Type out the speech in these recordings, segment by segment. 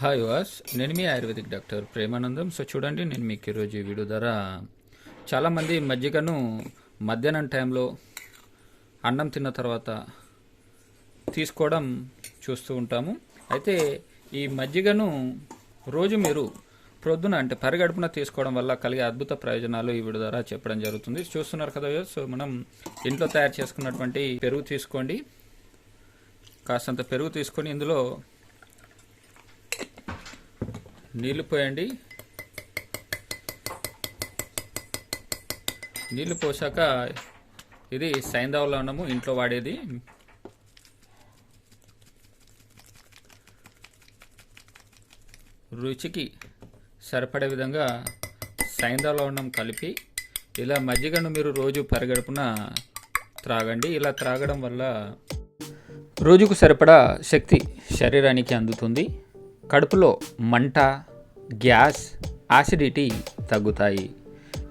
Hi వాస్ నేను మీ ఆయుర్వేదిక్ డాక్టర్ ప్రేమానందం. సో చూడండి నేను మీకు ఈరోజు ఈ వీడియో ద్వారా చాలామంది మజ్జిగను మధ్యాహ్నం టైంలో అన్నం తిన్న తర్వాత తీసుకోవడం చూస్తూ ఉంటాము. అయితే ఈ మజ్జిగను రోజు మీరు ప్రొద్దున అంటే పరిగడుపున తీసుకోవడం వల్ల కలిగే అద్భుత ప్రయోజనాలు ఈ వీడియో ద్వారా చెప్పడం జరుగుతుంది. చూస్తున్నారు కదా సో మనం ఇంట్లో తయారు చేసుకున్నటువంటి పెరుగు తీసుకోండి. కాస్తంత పెరుగు తీసుకొని ఇందులో నీళ్ళు పోయండి. నీళ్ళు పోసాక ఇది సైంధవ లవణము ఇంట్లో వాడేది. రుచికి సరిపడే విధంగా సైంధవ లవణం కలిపి ఇలా మజ్జిగను మీరు రోజు పరిగడుపున త్రాగండి. ఇలా త్రాగడం వల్ల రోజుకు సరిపడా శక్తి శరీరానికి అందుతుంది. కడుపులో మంట గ్యాస్ యాసిడిటీ తగ్గుతాయి.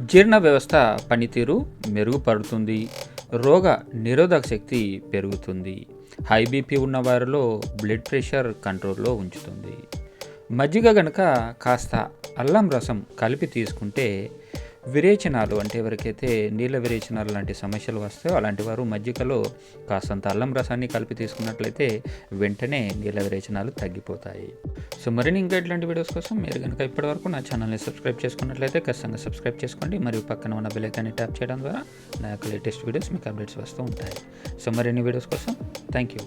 జీర్ణ వ్యవస్థ పనితీరు మెరుగుపడుతుంది. రోగ నిరోధక శక్తి పెరుగుతుంది. హై బీపీ ఉన్న వారిలో బ్లడ్ ప్రెషర్ కంట్రోల్లో ఉంచుతుంది. మజ్జిగ గనక కాస్త అల్లం రసం కలిపి తీసుకుంటే విరేచనాలు అంటే ఎవరికైతే నీళ్ళ విరేచనాలు లాంటి సమస్యలు వస్తాయో అలాంటి వారు మజ్జిగలో కాస్తంత అల్లం రసాన్ని కలిపి తీసుకున్నట్లయితే వెంటనే నీళ్ళ విరేచనాలు తగ్గిపోతాయి. సో మరిన్ని ఇంకా ఇట్లాంటి వీడియోస్ కోసం మీరు కనుక ఇప్పటివరకు నా ఛానల్ని సబ్స్క్రైబ్ చేసుకున్నట్లయితే ఖచ్చితంగా సబ్స్క్రైబ్ చేసుకోండి. మరియు పక్కన ఉన్న బెల్ ట్యాప్ చేయడం ద్వారా నా యొక్క లేటెస్ట్ వీడియోస్ మీకు అప్డేట్స్ వస్తూ ఉంటాయి. సో మరిన్ని వీడియోస్ కోసం థ్యాంక్ యూ